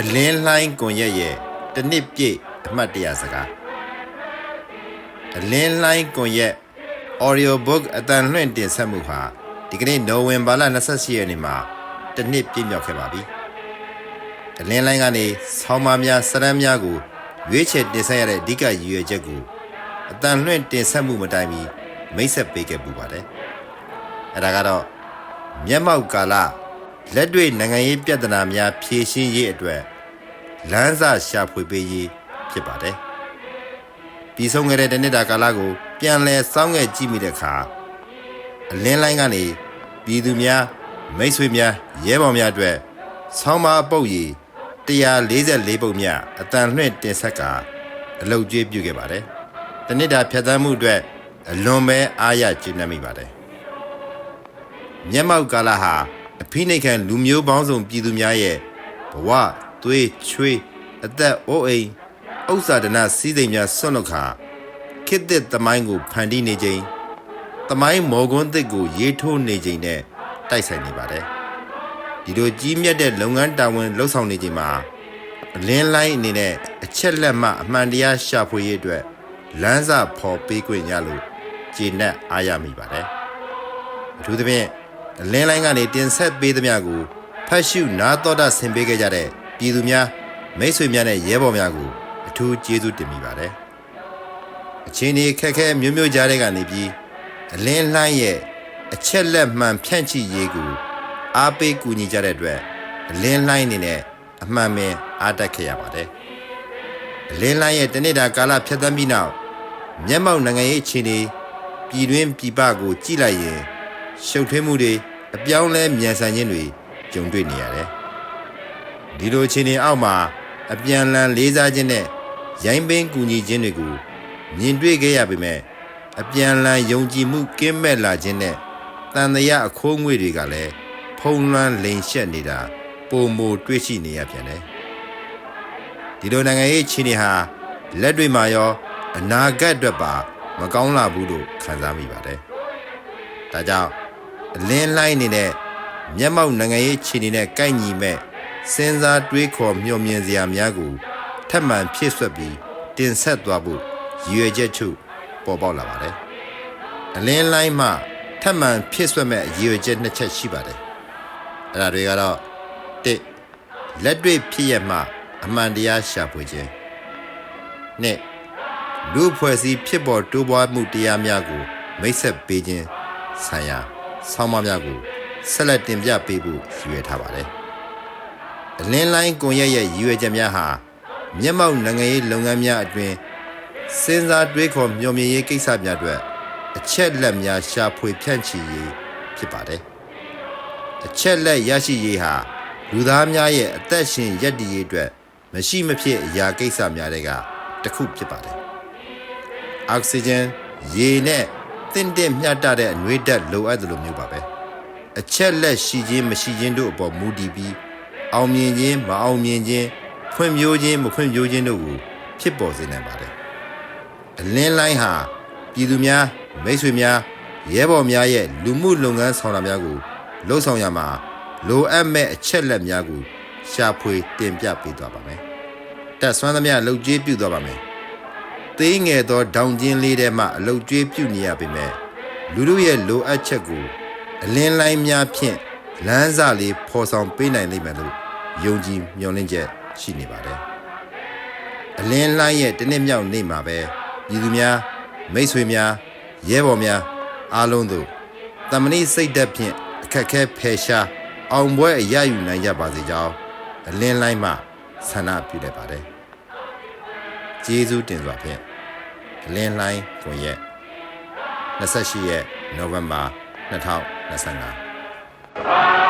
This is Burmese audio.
အလင်းလှိုင်းကွန်ရက်ရဲ့တစ်နှစ်ပြည့်အမှတ်တရစကားအလင်းလှိုင်းကွန်ရက် audio book အတန်လွှင့်တင်ဆက်မှုဟာဒီကနေ့နိုဝင်ဘာလ28ရက်နေ့မှာတစ်နှစ်ပြည့်မြောက်ခဲ့ပါပြီအလင်းလှိုင်းကနေဆောင်းပါးများစရမ်းများကိုရွေးချယ်တင်ဆက်ရတဲ့အဓိကရည်ရွယ်ချက်ကိုအတန်လွှင့်တင်ဆက်မှုမတိုင်မီမိတ်ဆက်ပေးခဲ့ပူပါတယ်အဲ့ဒါကတော့မျက်မှောက်ကာလလက်တွေ့နိုင်ငံရေးပြဿနာများဖြေရှင်းရေးအတွက် လမ်းစာရှာဖွေပေးရေးဖြစ်ပါတယ်ပြီးဆုံးခဲ့တဲ့တစ်နှစ်တာကာလကို ပြန်လည်စောင့်ငဲ့ကြည့်မိတဲ့အခါအလင်းလိုင်းကနေပြည်သူများမိတ်ဆွေများရဲဘော်များအတွက်ဆောင်းပါအပုတ်ရီ144ပုတ်မြအတန်လွှင့်တင်ဆက်ကာအလုတ်ကျွေးပြုခဲ့ပါတယ်။တစ်နှစ်တာဖြတ်သန်းမှုအတွက်အလွန်ပဲအားရကျေနပ်မိပါတယ်။မျက်မှောက်ကာလဟာအဖိနှိတ်ခံလူမျိုးပေါင်းစုံပြည်သူများရဲ့ဘဝ သွေးချွေးအသက်အိုးအိမ်ဥစ္စာဒနာစည်းစိမ်များဆွန့်လွတ်ခါခေတ်သစ်သမိုင်းကိုဖန်တီးနေခြင်းသမိုင်းမော်ကွန်းသစ်ကို ရေးထိုးနေခြင်းနဲ့တိုက်ဆိုင်နေပါတယ်ဒီလိုကြီးမြတ်တဲ့လုပ်ငန်းတာဝန်လှုပ်ဆောင်နေခြင်းမှာအလင်းလိုင်းအနေနဲ့အချက်လက်မှအမှန်တရားရှာဖွေရေးအတွက်လမ်းစာဖော်ပေးခွင့်ရလို့ကျေနပ်အားရမိပါတယ်အထူးသဖြင့်အလင်းလိုင်းကနေတင်ဆက်ပေးသမျှကိုဖတ်ရှုနားတော်တာဆင်ပေးခဲ့ကြတဲ့ ပြည်သူများမိတ်ဆွေများနဲ့ရဲဘော်များကိုအထူးကျေးဇူးတင်မိပါတယ်အချင်းဒီခက်ခဲမျိုးမျိုးကြားတဲ့ကနေပြီးအလင်းလှိုင်းရဲ့အချက်လက်မှန်ဖြန့်ချိရေးကိုအားပေးကူညီကြတဲ့အတွက်အလင်းလှိုင်းနေနဲ့အမှန်ပင်အားတက်ခဲ့ရပါတယ်အလင်းလှိုင်းရဲ့တနေ့တာကာလဖြတ်သန်းပြီးနောက်မျက်မှောက်နိုင်ငံရေးအခြေအနေပြည်တွင်းပြည်ပကိုကြည့်လိုက်ရင်ရှုပ်ထွေးမှုတွေအပြောင်းလဲမြန်ဆန်ခြင်းတွေကြုံတွေ့နေရတယ် ဒီလိုအခြေအနေအောက်မှာအပြန်လန်လေးစားခြင်းနဲ့ရိုင်းပင်းကူညီခြင်းတွေကိုမြင်တွေ့ခဲ့ရပေမဲ့အပြန်လန်ယုံကြည်မှုကင်းမဲ့လာခြင်းနဲ့တန်တရာအခိုးငွေတွေကလည်းဖုံးလွှမ်းလိန်ရှက်နေတာပုံမတွေ့ရှိနေရပြန်တယ်ဒီလိုနိုင်ငံရေးအခြေအနေဟာလက်တွေ့မှာရော အနာဂတ်အတွက်ပါမကောင်းလာဘူးလို့ခံစားမိပါတယ်ဒါကြောင့်အလင်းလှိုင်းနေတဲ့မျက်မှောက်နိုင်ငံရေးအခြေအနေနဲ့ကိုက်ညီမဲ့ စဉ်းစားတွေးခေါ်မျှော်မြင်စရာများကိုထပ်မံဖြည့်ဆွက်ပြီးတင်ဆက်သွားဖို့ရည်ရွယ်ချက်ချုပ်ပေါ်ပေါက်လာပါတယ်။အလင်းလိုင်းမှထပ်မံဖြည့်ဆွက်မဲ့ရည်ရွယ်ချက်နှစ်ချက်ရှိပါတယ်။အဲ့ဒါတွေကတော့၁လက်တွေ့ဖြစ်ရမှအမှန်တရားရှာဖွေခြင်း၂လူဖွဲ့စည်းဖြစ်ပေါ်တိုးပွားမှုတရားများကို မိတ်ဆက်ပေးခြင်းဆိုင်ရာဆောင်းပါးများကိုဆက်လက်တင်ပြပေးဖို့ရည်ရွယ်ထားပါတယ်။ အလင်းလိုင်းကွန်ရက်ရဲ့ရည်ရွယ်ချက်များဟာမျက်မှောက်နိုင်ငံရေးလုပ်ငန်းများအတွင်စဉ်းစားတွေးခေါ်မျှော်မြင်ရေးကိစ္စများအတွက်အချက်လက်များရှာဖွေဖြန့်ချီရေးဖြစ်ပါတယ်။အချက်လက်ရရှိရေးဟာလူသားများရဲ့အသက်ရှင်ရပ်တည်ရေးအတွက်မရှိမဖြစ်အရာကိစ္စများတွေကတစ်ခုဖြစ်ပါတယ်။အောက်ဆီဂျင်ရေနဲ့တင့်တင့်မျှတတဲ့အနှွေးဓာတ်လိုအပ်တယ်လို့မျိုးပါပဲ။အချက်လက်ရှိခြင်းမရှိခြင်းတို့အပေါ်မူတည်ပြီး အောင်မြင်ခြင်းမအောင်မြင်ခြင်းဖွံ့ဖြိုးခြင်းမဖွံ့ဖြိုးခြင်းတို့ကိုဖြစ်ပေါ်စေနိုင်ပါတယ်။အလင်းလိုင်းဟာပြည်သူများမိတ်ဆွေများရဲဘော်များရဲ့လူမှုလုပ်ငန်းဆောင်တာများကိုလှုပ်ဆောင်ရမှာလိုအပ်မဲ့အချက်လက်များကိုရှာဖွေတင်ပြပေးသွားပါမယ်။တက်ဆွမ်းသမျှလှုပ်ကြွေးပြုသွားပါမယ်။သေးငယ်သောဒေါင်ကျင်းလေးထဲမှအလုတ်ကြွေးပြုနေရပေမဲ့လူတို့ရဲ့လိုအပ်ချက်ကိုအလင်းလိုင်းများဖြင့် လမ်းစာလေးဖော်ဆောင်ပေးနိုင်လိမ့်မယ်လို့ယုံကြည်မျှော်လင့်ချက်ရှိနေပါတယ်။အလင်းလိုင်းရဲ့တနစ်မြောက်နေ့မှာပဲပြည်သူများမိတ်ဆွေများရဲဘော်များအားလုံးတို့တမဏိစိတ်ဓာတ်ဖြင့်အခက်ခဲဖယ်ရှားအောင်ပွဲအရယူနိုင်ကြပါစေကြောင်းအလင်းလိုင်းမှဆန္ဒပြုလိုက်ပါတယ်။ကျေးဇူးတင်စွာဖြင့်အလင်းလိုင်းကွန်ရက်28ရက်နိုဝင်ဘာ2025 Wow.